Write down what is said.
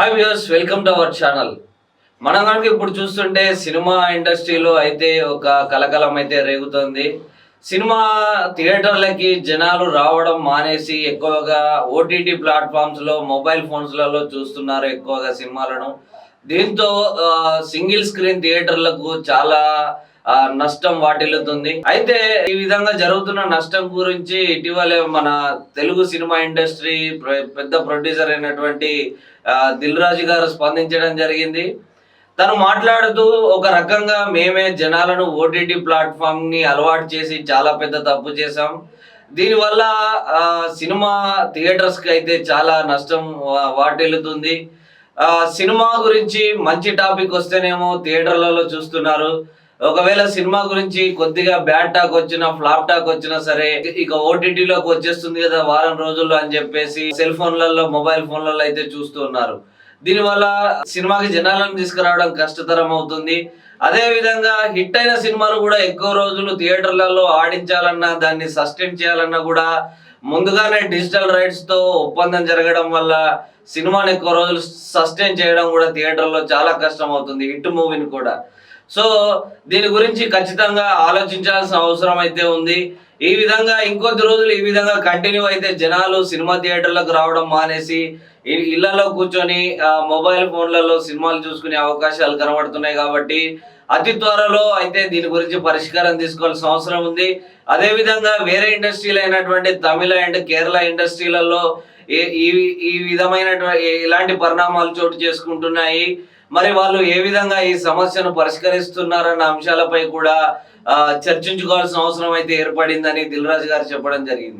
Hi views welcome to our channel మనం కనుక ఇప్పుడు చూస్తుంటే సినిమా ఇండస్ట్రీలో అయితే ఒక కలకలం అయితే రేగుతుంది. సినిమా థియేటర్లకి జనాలు రావడం మానేసి ఎక్కువగా ఓటీటీ ప్లాట్ఫామ్స్లో మొబైల్ ఫోన్స్లలో చూస్తున్నారు ఎక్కువగా సినిమాలను. దీంతో సింగిల్ స్క్రీన్ థియేటర్లకు చాలా నష్టం వాటిల్లుతుంది. అయితే ఈ విధంగా జరుగుతున్న నష్టం గురించి ఇటీవలే మన తెలుగు సినిమా ఇండస్ట్రీ పెద్ద ప్రొడ్యూసర్ అయినటువంటి దిల్ రాజు గారు స్పందించడం జరిగింది. తను మాట్లాడుతూ ఒక రకంగా మేమే జనాలను ఓటీటీ ప్లాట్ఫామ్ని అలవాటు చేసి చాలా పెద్ద తప్పు చేశాం. దీనివల్ల సినిమా థియేటర్స్కి అయితే చాలా నష్టం వాటిల్లుతుంది. సినిమా గురించి మంచి టాపిక్ వస్తేనేమో థియేటర్లలో చూస్తున్నారు. ఒకవేళ సినిమా గురించి కొద్దిగా బ్యాడ్ టాక్ వచ్చినా ఫ్లాప్ టాక్ వచ్చినా సరే ఇక ఓటీటీలోకి వచ్చేస్తుంది కదా వారం రోజుల్లో అని చెప్పేసి సెల్ ఫోన్లలో మొబైల్ ఫోన్లలో అయితే చూస్తూ ఉన్నారు. దీనివల్ల సినిమాకి జనాలను తీసుకురావడం కష్టతరం అవుతుంది. అదే విధంగా హిట్ అయిన సినిమాలు కూడా ఎక్కువ రోజులు థియేటర్లలో ఆడించాలన్నా దాన్ని సస్టైన్ చేయాలన్నా కూడా ముందుగానే డిజిటల్ రైట్స్తో ఒప్పందం జరగడం వల్ల సినిమాని ఎక్కువ రోజులు సస్టైన్ చేయడం కూడా థియేటర్లో చాలా కష్టం అవుతుంది. హిట్ మూవీని కూడా. సో దీని గురించి ఖచ్చితంగా ఆలోచించాల్సిన అవసరం అయితే ఉంది. ఈ విధంగా ఇంకొద్ది రోజులు ఈ విధంగా కంటిన్యూ అయితే జనాలు సినిమా థియేటర్లకు రావడం మానేసి ఇళ్ళలో కూర్చొని మొబైల్ ఫోన్లలో సినిమాలు చూసుకునే అవకాశాలు కనబడుతున్నాయి కాబట్టి అతి త్వరలో అయితే దీని గురించి పరిష్కారం తీసుకోవాల్సిన అవసరం ఉంది. అదే విధంగా వేరే ఇండస్ట్రీలు అయినటువంటి తమిళ అండ్ కేరళ ఇండస్ట్రీలలో ఈ ఈ విధమైనటువంటి ఇలాంటి పరిణామాలు చోటు చేసుకుంటున్నాయి. మరి వాళ్ళు ఏ విధంగా ఈ సమస్యను పరిష్కరిస్తున్నారన్న అంశాలపై కూడా చర్చించుకోవాల్సిన అవసరం అయితే ఏర్పడిందని దిల్ రాజు గారు చెప్పడం జరిగింది.